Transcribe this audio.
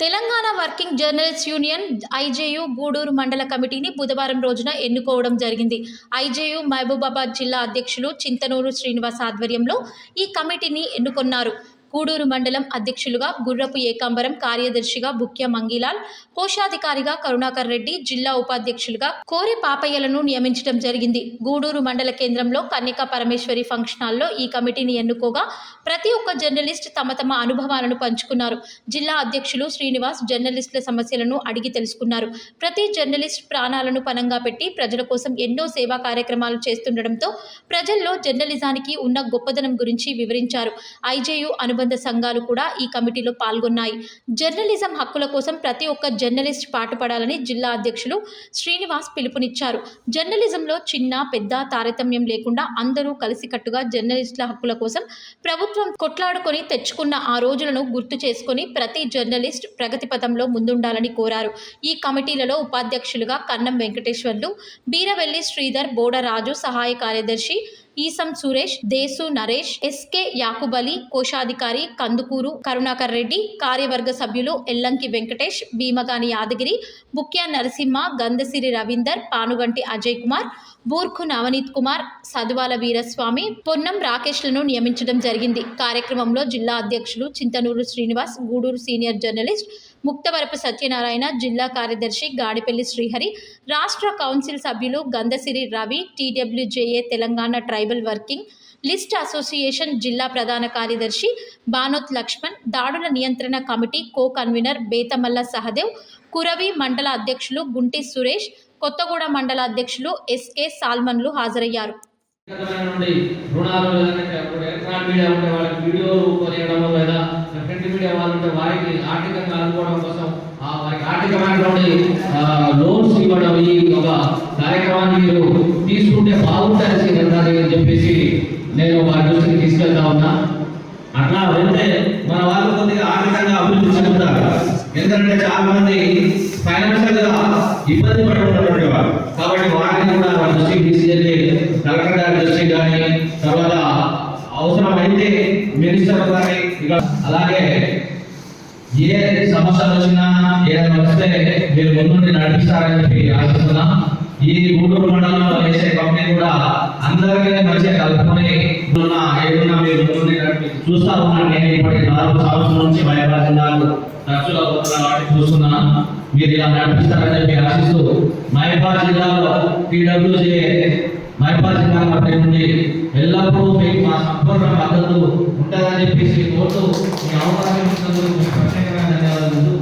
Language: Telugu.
Telangana working journalist union IJU Gudur mandal కమిటీని బుధవారం రోజున ఎన్నుకోవడం జరిగింది. ఐజేయు మహబూబాబాద్ జిల్లా అధ్యక్షులు చింతనూరు శ్రీనివాస్ ఆధ్వర్యంలో ఈ కమిటీని ఎన్నుకొన్నారు. గూడూరు మండలం అధ్యక్షులుగా గుర్రపు ఏకాంబరం కార్యదర్శిగా బుక్య మంగిలాల్ కోశాధికారిగా కరుణాకర్ రెడ్డి జిల్లా ఉపాధ్యక్షులుగా కోరి పాపయ్యలను నియమించడం జరిగింది. గూడూరు మండల కేంద్రంలో కన్యకా పరమేశ్వరి ఫంక్షన్ హాల్లో ఈ కమిటీని ఎన్నుకోగా ప్రతి ఒక్క జర్నలిస్ట్ తమ తమ అనుభవాలను పంచుకున్నారు. జిల్లా అధ్యక్షులు శ్రీనివాస్ జర్నలిస్టుల సమస్యలను అడిగి తెలుసుకున్నారు. ప్రతి జర్నలిస్ట్ ప్రాణాలను పనంగా పెట్టి ప్రజల కోసం ఎన్నో సేవా కార్యక్రమాలు చేస్తుండటంతో ప్రజల్లో జర్నలిజానికి ఉన్న గొప్పదనం గురించి వివరించారు. ఐజేయు అనుబంధ సంఘాలు కూడా ఈ కమిటీలో పాల్గొన్నాయి. జర్నలిజం హక్కుల కోసం ప్రతి ఒక్క జర్నలిస్ట్ పాటుపడాలని జిల్లా అధ్యక్షులు శ్రీనివాస్ పిలుపునిచ్చారు. జర్నలిజంలో చిన్న పెద్ద తారతమ్యం లేకుండా అందరూ కలిసికట్టుగా జర్నలిస్టుల హక్కుల కోసం ప్రభుత్వం కొట్లాడుకొని తెచ్చుకున్న ఆ రోజులను గుర్తు చేసుకొని ప్రతి జర్నలిస్ట్ ప్రగతి పథంలో ముందుండాలని కోరారు. ఈ కమిటీలలో ఉపాధ్యక్షులుగా కన్నం వెంకటేశ్వర్లు బీరవెల్లి శ్రీధర్ బోడరాజు సహాయ కార్యదర్శి ఈసం సురేష్ దేసు నరేష్ ఎస్కే యాకుబలి కోశాధికారి కందుకూరు కరుణాకర్ రెడ్డి కార్యవర్గ సభ్యులు ఎల్లంకి వెంకటేష్ భీమగాని యాదగిరి బుక్యా నరసింహ గంధసిరి రవీందర్ పానుగంటి అజయ్ కుమార్ బూర్ఖు నవనీత్ కుమార్ సదువాల వీరస్వామి పొన్నం రాకేష్లను నియమించడం జరిగింది. కార్యక్రమంలో జిల్లా అధ్యక్షులు చింతనూరు శ్రీనివాస్ గూడూరు సీనియర్ జర్నలిస్ట్ ముక్తవరపు సత్యనారాయణ జిల్లా కార్యదర్శి గాడిపల్లి శ్రీహరి రాష్ట్ర కౌన్సిల్ సభ్యులు Gandhasiri Ravi TWJA Telangana tribal working list association జిల్లా ప్రధాన కార్యదర్శి బానోత్ లక్ష్మణ్ దాడుల నియంత్రణ committee co convener Bethamalla Sahadev Kuravi mandal అధ్యక్షులు గుంటి సురేష్ కొత్తగూడ మండల అధ్యక్షులు ఎస్కే సాల్మన్లు హాజరయ్యారు. లోన్స్ ఇవ్వడం ఈ ఒక కార్యక్రమాన్ని మీరు తీసుకుంటే బాగుంటుంది అని చెప్పేసి నేను వారి దృష్టికి తీసుకెళ్తా ఉన్నా. అట్లా వెళ్తే మన వాళ్ళు కొద్దిగా ఆర్థికంగా అభివృద్ధి చెందుతారు. ఎందుకంటే చాలా మంది ఫైనాన్షియల్గా ఇబ్బంది పడుతున్నటువంటి వారు. కాబట్టి వారిని కూడా వాళ్ళ దృష్టికి తీసుకెళ్ళి కలెక్టర్ గారి దృష్టికి కానీ తర్వాత అవసరమైతే మినిస్టర్ గారి అలాగే ఏ సమస్యలు వచ్చినా ఏదైనా వస్తే మీరు ముందుండి నడిపిస్తారని చెప్పి ఆశిస్తున్నాం. ఈ గూడూరు మండలంలో వేసే కంపెనీ కూడా అందరికీ మంచిగా కలుపుకొని ఉన్న ఏడున్నా మీరు ముందుండి చూస్తా ఉన్నాను. నేను ఇప్పటికి నాలుగు సంవత్సరం నుంచి భయపడ జిల్లాలు ఖర్చులు వాటి చూస్తున్నాను. మీరు ఇలా నడిపిస్తారని చెప్పి ఆశిస్తూ మహబాద్ జిల్లాలో టీడబ్ల్యూజే మహబాద్ జిల్లా మధ్య నుండి ఎల్లప్పుడూ మీకు మా సంపూర్ణ మద్దతు ఉంటుందని చెప్పేసి కోరుతూ మీ అవకాశం ఇచ్చినందుకు మీకు ప్రత్యేకమైన ధన్యవాదాలు